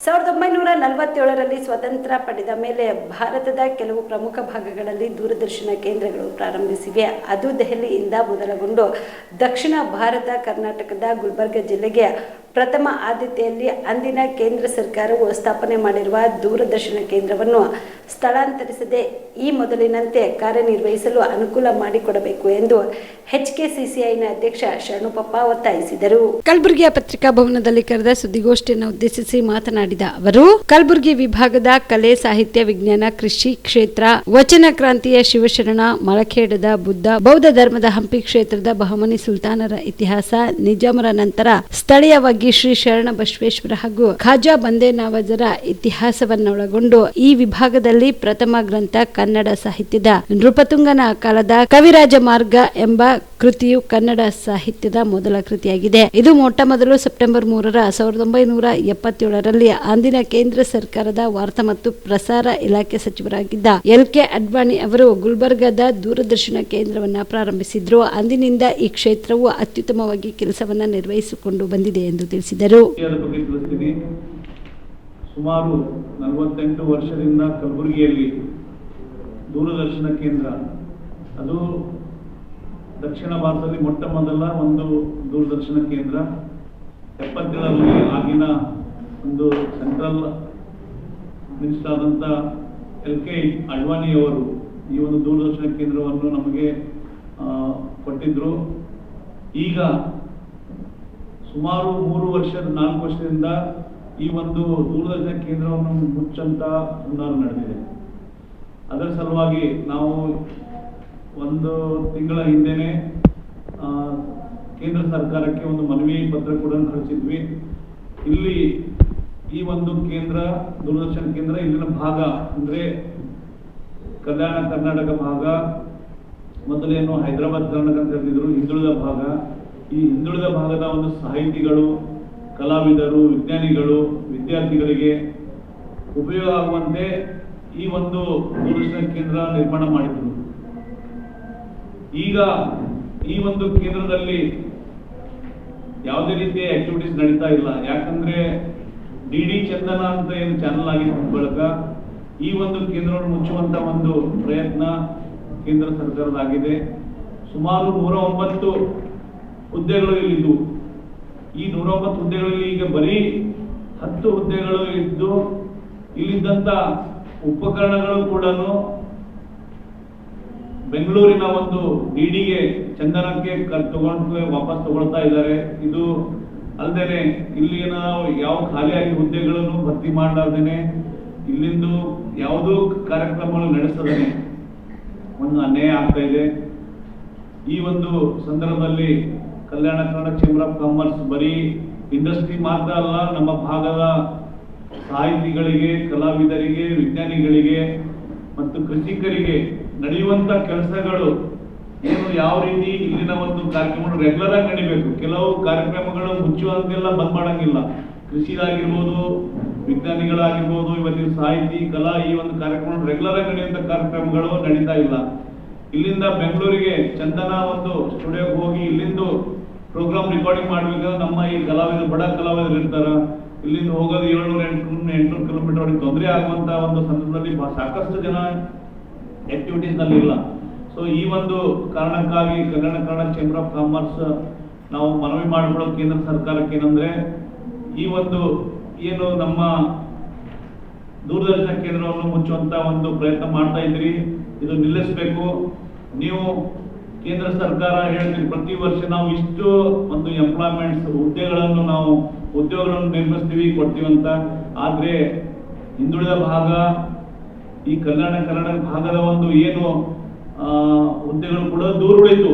ಸಾವಿರದ ಒಂಬೈನೂರ ನಲವತ್ತೇಳರಲ್ಲಿ ಸ್ವತಂತ್ರ ಪಡೆದ ಮೇಲೆ ಭಾರತದ ಕೆಲವು ಪ್ರಮುಖ ಭಾಗಗಳಲ್ಲಿ ದೂರದರ್ಶನ ಕೇಂದ್ರಗಳು ಪ್ರಾರಂಭಿಸಿವೆ. ಅದು ದೆಹಲಿಯಿಂದ ಮೊದಲಗೊಂಡು ದಕ್ಷಿಣ ಭಾರತ, ಕರ್ನಾಟಕದ ಗುಲ್ಬರ್ಗ ಜಿಲ್ಲೆಗೆ ಪ್ರಥಮ ಆದ್ಯತೆಯಲ್ಲಿ ಅಂದಿನ ಕೇಂದ್ರ ಸರ್ಕಾರವು ಸ್ಥಾಪನೆ ಮಾಡಿರುವ ದೂರದರ್ಶನ ಕೇಂದ್ರವನ್ನು ಸ್ಥಳಾಂತರಿಸದೆ ಈ ಮೊದಲಿನಂತೆ ಕಾರ್ಯನಿರ್ವಹಿಸಲು ಅನುಕೂಲ ಮಾಡಿಕೊಡಬೇಕು ಎಂದು ಎಚ್ಕೆಸಿಸಿಐನ ಅಧ್ಯಕ್ಷ ಶರಣುಪಪ್ಪ ಒತ್ತಾಯಿಸಿದರು. ಕಲಬುರಗಿಯ ಪತ್ರಿಕಾ ಭವನದಲ್ಲಿ ಕರೆದ ಸುದ್ದಿಗೋಷ್ಠಿಯನ್ನು ಉದ್ದೇಶಿಸಿ ಮಾತನಾಡಿದ ಅವರು, ಕಲಬುರಗಿ ವಿಭಾಗದ ಕಲೆ, ಸಾಹಿತ್ಯ, ವಿಜ್ಞಾನ, ಕೃಷಿ ಕ್ಷೇತ್ರ, ವಚನ ಕ್ರಾಂತಿಯ ಶಿವಶರಣ, ಮಳಖೇಡದ ಬುದ್ಧ, ಬೌದ್ಧ ಧರ್ಮದ ಹಂಪಿ ಕ್ಷೇತ್ರದ ಬಹಮನಿ ಸುಲ್ತಾನರ ಇತಿಹಾಸ, ನಿಜಾಮರ ನಂತರ ಸ್ಥಳೀಯವಾಗಿ ಶ್ರೀ ಶರಣ ಬಸವೇಶ್ವರ ಹಾಗೂ ಖಾಜಾ ಬಂದೇನಾವಜರ ನವಾಜರ ಇತಿಹಾಸವನ್ನೊಳಗೊಂಡು ಈ ವಿಭಾಗದಲ್ಲಿ ಪ್ರಥಮ ಗ್ರಂಥ ಕನ್ನಡ ಸಾಹಿತ್ಯದ ನೃಪತುಂಗನ ಕಾಲದ ಕವಿರಾಜ ಮಾರ್ಗ ಎಂಬ ಕೃತಿಯು ಕನ್ನಡ ಸಾಹಿತ್ಯದ ಮೊದಲ ಕೃತಿಯಾಗಿದೆ. ಇದು ಮೊಟ್ಟ ಮೊದಲು ಸೆಪ್ಟೆಂಬರ್ ಮೂರರ ಸಾವಿರದ ಒಂಬೈನೂರ ಎಪ್ಪತ್ತೇಳರಲ್ಲಿ ಅಂದಿನ ಕೇಂದ್ರ ಸರ್ಕಾರದ ವಾರ್ತಾ ಮತ್ತು ಪ್ರಸಾರ ಇಲಾಖೆ ಸಚಿವರಾಗಿದ್ದ ಎಲ್ ಕೆ ಅಡ್ವಾಣಿ ಅವರು ಗುಲ್ಬರ್ಗದ ದೂರದರ್ಶನ ಕೇಂದ್ರವನ್ನು ಪ್ರಾರಂಭಿಸಿದ್ರು. ಅಂದಿನಿಂದ ಈ ಕ್ಷೇತ್ರವು ಅತ್ಯುತ್ತಮವಾಗಿ ಕೆಲಸವನ್ನು ನಿರ್ವಹಿಸಿಕೊಂಡು ಬಂದಿದೆ ಎಂದು ತಿಳಿಸಿದರು. ಸುಮಾರು ನಲವತ್ತೆಂಟು ವರ್ಷದಿಂದ ಕಲಬುರಗಿಯಲ್ಲಿ ದೂರದರ್ಶನ ಕೇಂದ್ರ, ಅದು ದಕ್ಷಿಣ ಭಾರತದಲ್ಲಿ ಮೊಟ್ಟ ಮೊದಲ ಒಂದು ದೂರದರ್ಶನ ಕೇಂದ್ರ. ಎಪ್ಪತ್ತೇಳರಲ್ಲಿ ಆಗಿನ ಒಂದು ಸೆಂಟ್ರಲ್ ಮಿನಿಸ್ಟರ್ ಆದಂಥ ಎಲ್ ಕೆ ಅಡ್ವಾಣಿಯವರು ಈ ಒಂದು ದೂರದರ್ಶನ ಕೇಂದ್ರವನ್ನು ನಮಗೆ ಕೊಟ್ಟಿದ್ದರು ಈಗ ಸುಮಾರು ಮೂರು ವರ್ಷ, ನಾಲ್ಕು ವರ್ಷದಿಂದ ಈ ಒಂದು ದೂರದರ್ಶನ ಕೇಂದ್ರವನ್ನು ಮುಚ್ಚಂತ ಹುನ್ನಾರ ನಡೆದಿದೆ. ಅದರ ಸಲುವಾಗಿ ನಾವು ಒಂದು ತಿಂಗಳ ಹಿಂದೆನೆ ಕೇಂದ್ರ ಸರ್ಕಾರಕ್ಕೆ ಒಂದು ಮನವಿ ಪತ್ರ ಕೂಡ ಕಳಿಸಿದ್ವಿ. ಇಲ್ಲಿ ಈ ಒಂದು ಕೇಂದ್ರ, ದೂರದರ್ಶನ ಕೇಂದ್ರ ಇಲ್ಲಿನ ಭಾಗ, ಅಂದ್ರೆ ಕಲ್ಯಾಣ ಕರ್ನಾಟಕ ಭಾಗ ಮೊದಲೇನು ಹೈದರಾಬಾದ್ ಕರ್ನಾಟಕ ಅಂತ ಹೇಳ್ತಿದ್ರು, ಹಿಂದುಳಿದ ಭಾಗ. ಈ ಹಿಂದುಳಿದ ಭಾಗದ ಒಂದು ಸಾಹಿತಿಗಳು, ಕಲಾವಿದರು, ವಿಜ್ಞಾನಿಗಳು, ವಿದ್ಯಾರ್ಥಿಗಳಿಗೆ ಉಪಯೋಗ ಆಗುವಂತೆ ಈ ಒಂದು ದೂರದರ್ಶನ ಕೇಂದ್ರ ನಿರ್ಮಾಣ ಮಾಡಿದ್ರು. ಈಗ ಈ ಒಂದು ಕೇಂದ್ರದಲ್ಲಿ ಯಾವುದೇ ರೀತಿಯ ಆಕ್ಟಿವಿಟೀಸ್ ನಡೀತಾ ಇಲ್ಲ. ಯಾಕಂದ್ರೆ ಡಿ ಡಿ ಚಂದನ ಅಂತ ಏನು ಚಾನಲ್ ಆಗಿತ್ತು ಬಳಕ ಈ ಒಂದು ಕೇಂದ್ರವನ್ನು ಮುಚ್ಚುವಂತ ಒಂದು ಪ್ರಯತ್ನ ಕೇಂದ್ರ ಸರ್ಕಾರದಾಗಿದೆ ಸುಮಾರು ನೂರ ಒಂಬತ್ತು ಹುದ್ದೆಗಳು ಇಲ್ಲಿದ್ದು. ಈ ನೂರ ಒಂಬತ್ತು ಹುದ್ದೆಗಳಲ್ಲಿ ಈಗ ಬರೀ ಹತ್ತು ಹುದ್ದೆಗಳು ಇದ್ದು ಇಲ್ಲಿದ್ದಂಥ ಉಪಕರಣಗಳು ಕೂಡ ಬೆಂಗಳೂರಿನ ಒಂದು ಡಿಡಿಗೆ ಚಂದನಕ್ಕೆ ತಗೊಂಡು ವಾಪಸ್ ತಗೊಳ್ತಾ ಇದ್ದಾರೆ. ಇದು ಅಲ್ಲದೆ ಇಲ್ಲಿನ ಯಾವ ಖಾಲಿಯಾಗಿ ಹುದ್ದೆಗಳನ್ನು ಭರ್ತಿ ಮಾಡಲಾರ್ದೇನೆ, ಇಲ್ಲಿಂದು ಯಾವುದೋ ಕಾರ್ಯಕ್ರಮಗಳು ನಡೆಸದೇನೆ ಒಂದು ಅನ್ಯಾಯ ಆಗ್ತಾ ಇದೆ. ಈ ಒಂದು ಸಂದರ್ಭದಲ್ಲಿ Kalyana Kannada chamber of commerce ಬರೀ ಇಂಡಸ್ಟ್ರಿ ಮಾತ್ರ ಅಲ್ಲ, ನಮ್ಮ ಭಾಗದ ಸಾಹಿತಿಗಳಿಗೆ, ಕಲಾವಿದರಿಗೆ, ವಿಜ್ಞಾನಿಗಳಿಗೆ ಮತ್ತು ಕೃಷಿಕರಿಗೆ ನಡೆಯುವಂತ ಕೆಲಸಗಳು ಏನು ಯಾವ ರೀತಿ ಇಲ್ಲಿನ ಒಂದು ಕಾರ್ಯಕ್ರಮ ರೆಗ್ಯುಲರ್ ಆಗಿ ನಡಿಬೇಕು? ಕೆಲವು ಕಾರ್ಯಕ್ರಮಗಳು ಮುಚ್ಚುವಂತೆಲ್ಲ ಬಂದ್ ಮಾಡಂಗಿಲ್ಲ. ಕೃಷಿದಾಗಿರ್ಬೋದು, ವಿಜ್ಞಾನಿಗಳಾಗಿರ್ಬೋದು, ಇವತ್ತಿನ ಸಾಹಿತಿ, ಕಲಾ ಈ ಒಂದು ಕಾರ್ಯಕ್ರಮ ರೆಗ್ಯುಲರ್ ಆಗಿ ನಡೆಯುವಂತ ಕಾರ್ಯಕ್ರಮಗಳು ನಡೀತಾ ಇಲ್ಲ. ಇಲ್ಲಿಂದ ಬೆಂಗಳೂರಿಗೆ ಚಂದನ ಒಂದು ಸ್ಟುಡಿಯೋಗೆ ಹೋಗಿ ಇಲ್ಲಿಂದು ಪ್ರೋಗ್ರಾಮ್ ರೆಕಾರ್ಡಿಂಗ್ ಮಾಡ್ಬೇಕಾದ್ರೆ ನಮ್ಮ ಈ ಕಲಾವಿದರು, ಬಡ ಕಲಾವಿದರು ಇರ್ತಾರ. ಇಲ್ಲಿಂದ ಹೋಗೋದು ಏಳ್ನೂರ ಎಂಟು ಎಂಟುನೂರು ಕಿಲೋಮೀಟರ್ ಅವ್ರಿಗೆ ತೊಂದರೆ ಆಗುವಂತ ಒಂದು ಸಂದರ್ಭದಲ್ಲಿ ಸಾಕಷ್ಟು ಜನ ಆಕ್ಟಿವಿಟೀಸ್ನಲ್ಲಿ ಇಲ್ಲ ಸೊ ಈ ಒಂದು ಕಾರಣಕ್ಕಾಗಿ Kalyana Kannada chamber of commerce ನಾವು ಮನವಿ ಮಾಡಿಕೊಳ್ಳೋ ಕೇಂದ್ರ ಸರ್ಕಾರಕ್ಕೆ ಏನಂದ್ರೆ, ಈ ಒಂದು ಏನು ನಮ್ಮ ದೂರದರ್ಶನ ಕೇಂದ್ರವನ್ನು ಮುಚ್ಚುವಂತ ಒಂದು ಪ್ರಯತ್ನ ಮಾಡ್ತಾ ಇದ್ರಿ ಇದು ನಿಲ್ಲಿಸಬೇಕು. ನೀವು ಕೇಂದ್ರ ಸರ್ಕಾರ ಹೇಳ್ತೀರಿ, ಪ್ರತಿ ವರ್ಷ ನಾವು ಇಷ್ಟು ಒಂದು ಎಂಪ್ಲಾಯ್ಮೆಂಟ್ಸ್ ಹುದ್ದೆಗಳನ್ನು ನಾವು ಉದ್ಯೋಗಗಳನ್ನು ನಿರ್ಮಿಸ್ತೀವಿ, ಕೊಡ್ತೀವಿ ಅಂತ. ಆದ್ರೆ ಹಿಂದುಳಿದ ಭಾಗ ಈ ಕಲ್ಯಾಣ ಕರ್ನಾಟಕ ಭಾಗದ ಒಂದು ಏನು ಹುದ್ದೆಗಳು ಕೂಡ ದೂರ ಉಳಿತು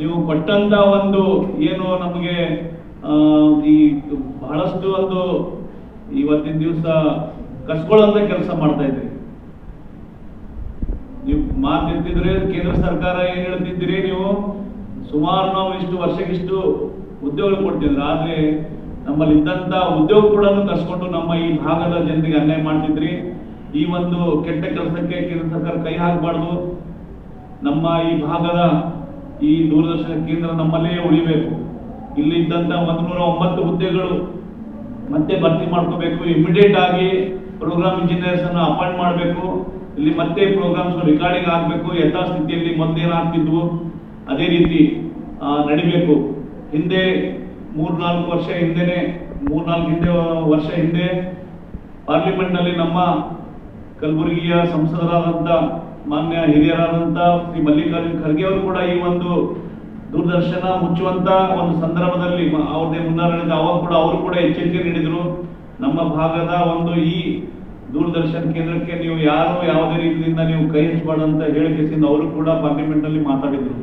ನೀವು ಕೊಟ್ಟಂತ ಒಂದು ಏನು ನಮಗೆ ಈ ಬಹಳಷ್ಟು ಒಂದು ಇವತ್ತಿನ ದಿವಸ ಕಸ್ಕೊಳ್ಳೋಂತ ಕೆಲಸ ಮಾಡ್ತಾ ಇದ್ರಿ. ನೀವು ಮಾತಿರ್ತಿದ್ರೆ ಕೇಂದ್ರ ಸರ್ಕಾರ ಏನ್ ಹೇಳ್ತಿದ್ದೀರಿ ನೀವು? ಸುಮಾರು ನಾವು ಇಷ್ಟು ವರ್ಷಕ್ಕಿಷ್ಟು ಉದ್ಯೋಗ ಕೊಡ್ತಿದ್ರು ಆದ್ರೆ ನಮ್ಮಲ್ಲಿ ಇದ್ದಂತ ಉದ್ಯೋಗ ಕೂಡ ಕಸ್ಕೊಂಡು ನಮ್ಮ ಈ ಭಾಗದ ಜನರಿಗೆ ಅನ್ಯಾಯ ಮಾಡ್ತಿದ್ರಿ. ಈ ಒಂದು ಕೆಟ್ಟ ಕೆಲಸಕ್ಕೆ ಕೇಂದ್ರ ಸರ್ಕಾರ ಕೈ ಹಾಕಬಾರ್ದು. ನಮ್ಮ ಈ ಭಾಗದ ಈ ದೂರದರ್ಶನ ಕೇಂದ್ರ ನಮ್ಮಲ್ಲೇ ಉಳಿಬೇಕು. ಇಲ್ಲಿ ಇದ್ದಂತ ಒಂದ್ ನೂರ ಒಂಬತ್ತು ಹುದ್ದೆಗಳು ಮತ್ತೆ ಭರ್ತಿ ಮಾಡ್ಕೋಬೇಕು. ಇಮಿಡಿಯೇಟ್ ಆಗಿ ಪ್ರೋಗ್ರಾಮ್ ಇಂಜಿನಿಯರ್ಸ್ ಅನ್ನು ಅಪಾಯಿಂಟ್ ಮಾಡಬೇಕು. ಇಲ್ಲಿ ಮತ್ತೆ ಪ್ರೋಗ್ರಾಮ್ಸ್ ರೆಕಾರ್ಡಿಂಗ್ ಆಗಬೇಕು ಯಥಾಸ್ಥಿತಿಯಲ್ಲಿ ಮೊದಲೇನಾಗ್ತಿದ್ವು ಅದೇ ರೀತಿ ನಡಿಬೇಕು. ಹಿಂದೆ ಮೂರ್ನಾಲ್ಕು ವರ್ಷ ಹಿಂದೆನೆ, ಮೂರ್ನಾಲ್ಕು ಹಿಂದೆ ವರ್ಷ ಹಿಂದೆ ಪಾರ್ಲಿಮೆಂಟ್ನಲ್ಲಿ ನಮ್ಮ ಕಲಬುರಗಿಯ ಸಂಸದರಾದಂಥ ಮಾನ್ಯ ಹಿರಿಯರಾದಂಥ ಶ್ರೀ ಮಲ್ಲಿಕಾರ್ಜುನ್ ಖರ್ಗೆ ಅವರು ಕೂಡ ಈ ಒಂದು ದೂರದರ್ಶನ ಮುಚ್ಚುವಂತ ಒಂದು ಸಂದರ್ಭದಲ್ಲಿ ಅವ್ರದೇ ಮುನ್ನಡೆದ ಅವಾಗ ಕೂಡ ಅವರು ಕೂಡ ಎಚ್ಚರಿಕೆ ನೀಡಿದರು. ನಮ್ಮ ಭಾಗದ ಒಂದು ಈ ದೂರದರ್ಶನ ಕೇಂದ್ರಕ್ಕೆ ನೀವು ಯಾರು ಯಾವುದೇ ರೀತಿಯಿಂದ ನೀವು ಕೈ ಹಚ್ಚಬಾರ್ದು ಅಂತ ಹೇಳಿಕೆಸಿಂದ ಅವರು ಕೂಡ ಪಾರ್ಲಿಮೆಂಟ್ನಲ್ಲಿ ಮಾತಾಡಿದ್ರು.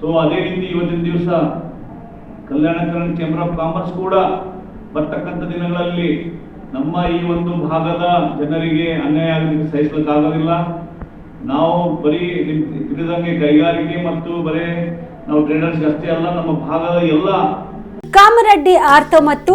ಸೊ ಅದೇ ರೀತಿ ಇವತ್ತಿನ ದಿವಸ Kalyana Karnataka chamber of commerce ಕೂಡ ಬರ್ತಕ್ಕಂಥ ದಿನಗಳಲ್ಲಿ ನಮ್ಮ ಈ ಒಂದು ಭಾಗದ ಜನರಿಗೆ ಅನ್ಯಾಯ ಆಗೋದಕ್ಕೆ ಸಹಿಸಲಿಕ್ಕಾಗೋದಿಲ್ಲ ನಾವು ಬರೀ ನಿಮ್ ತಿಳಿದಂಗೆ ಕೈಗಾರಿಕೆ ಮತ್ತು ಬರೀ ನಾವು ಟ್ರೇಡರ್ಸ್ ಅಷ್ಟೇ ಅಲ್ಲ, ನಮ್ಮ ಭಾಗದ ಎಲ್ಲ ಕಾಮರೆಡ್ಡಿ ಆರ್ತೋ ಮತ್ತು